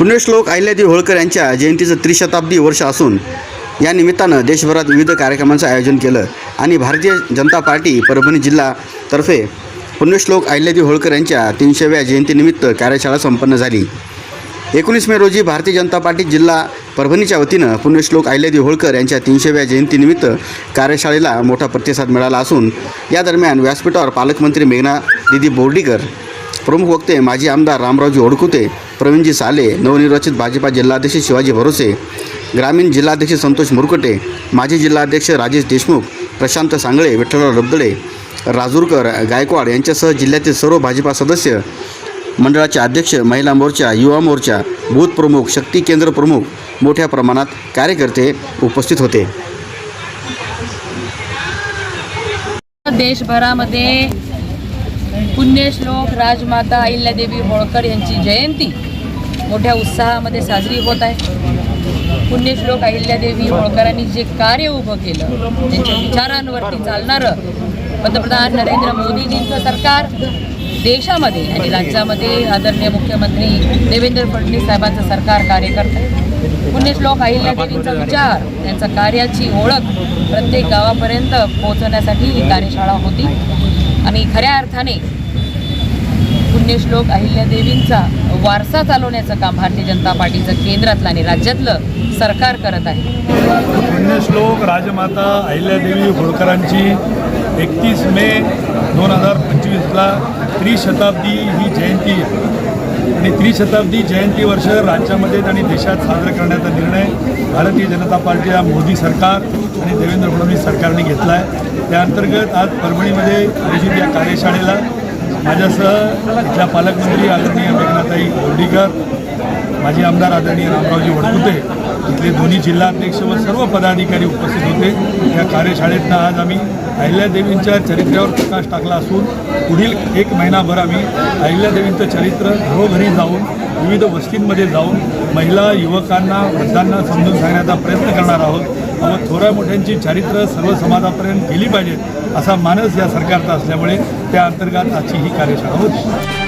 पुण्यश्लोक अहिल्यादेवी होळकर यांच्या जयंतीचं त्रिशताब्दी वर्ष असून या निमित्तानं देशभरात विविध कार्यक्रमांचं आयोजन केलं आणि भारतीय जनता पार्टी परभणी जिल्हातर्फे पुण्यश्लोक अहिल्यादेवी होळकर यांच्या तीनशेव्या जयंतीनिमित्त कार्यशाळा संपन्न झाली. एकोणीस मे रोजी भारतीय जनता पार्टी जिल्हा परभणीच्या वतीनं पुण्यश्लोक अहिल्यादेवी होळकर यांच्या तीनशेव्या जयंतीनिमित्त कार्यशाळेला मोठा प्रतिसाद मिळाला असून या दरम्यान व्यासपीठावर पालकमंत्री मेघना दिदी बोर्डीकर प्रमुख वक्ते माजी आमदार रामरावजी ओडकुते प्रवीणजी साले नवनिर्वाचित भाजपा जिल्हाध्यक्ष शिवाजी भरोसे ग्रामीण जिल्हाध्यक्ष संतोष मुरकटे माजी जिल्हाध्यक्ष राजेश देशमुख प्रशांत सांगळे विठ्ठलराव रबदळे राजूरकर गायकवाड यांच्यासह जिल्ह्यातील सर्व भाजपा सदस्य मंडळाचे अध्यक्ष महिला मोर्चा युवा मोर्चा बूथ प्रमुख शक्ती केंद्र प्रमुख मोठ्या प्रमाणात कार्यकर्ते उपस्थित होते. देशभरामध्ये पुण्यश्लोक राजमाता अहिल्यादेवी होळकर यांची जयंती मोठ्या उत्साहामध्ये साजरी होत आहे. पुण्यश्लोक अहिल्यादेवी होळकरांनी जे कार्य उभं केलं त्यांच्या विचारांवरती चालणारं पंतप्रधान नरेंद्र मोदीजींचं सरकार देशामध्ये आणि राज्यामध्ये आदरणीय मुख्यमंत्री देवेंद्र फडणवीस साहेबांचं सरकार कार्य करत आहे पुण्यश्लोक अहिल्यादेवींचा विचार त्यांचा कार्याची ओळख प्रत्येक गावापर्यंत पोहोचवण्यासाठी ही कार्यशाळा होती. आणि खऱ्या अर्थाने पुण्यश्लोक अहिल्यादेवींचा वारसा चालवण्याचं काम भारतीय जनता पार्टीचं केंद्रातलं आणि राज्यातलं सरकार करत आहे. पुण्यश्लोक राजमाता अहिल्यादेवी होळकरांची एकतीस मे दोन हजार पंचवीसला त्रिशताब्दी ही जयंती आणि त्रिशताब्दी जयंती वर्ष राज्यामध्ये आणि देशात साजरा करण्याचा निर्णय भारतीय जनता पार्टी या मोदी सरकार आणि देवेंद्र फडणवीस सरकारने घेतला आहे. त्या अंतर्गत आज परभणीमध्ये आयोजित या कार्यशाळेला माझ्यासह इथल्या पालकमंत्री आदरणीय मेघनाताई बोर्डीकर माजी आमदार आदरणीय रामरावजी वडकुते इथले दोन्ही जिल्हाध्यक्ष व सर्व पदाधिकारी उपस्थित होते. या कार्यशाळेतनं आज आम्ही अहिल्यादेवींच्या चरित्र्यावर प्रकाश टाकला असून पुढील एक महिनाभर आम्ही अहिल्यादेवींचं चरित्र घरोघरी जाऊन विविध वस्तींमध्ये जाऊन महिला युवकांना वृद्धांना समजून सांगण्याचा प्रयत्न करणार आहोत. व थोड्या मोठ्यांची चारित्र सर्व समाजापर्यंत गेली पाहिजेत असा मानस या सरकारचा असल्यामुळे त्या अंतर्गत आजची ही कार्यशाळा होती.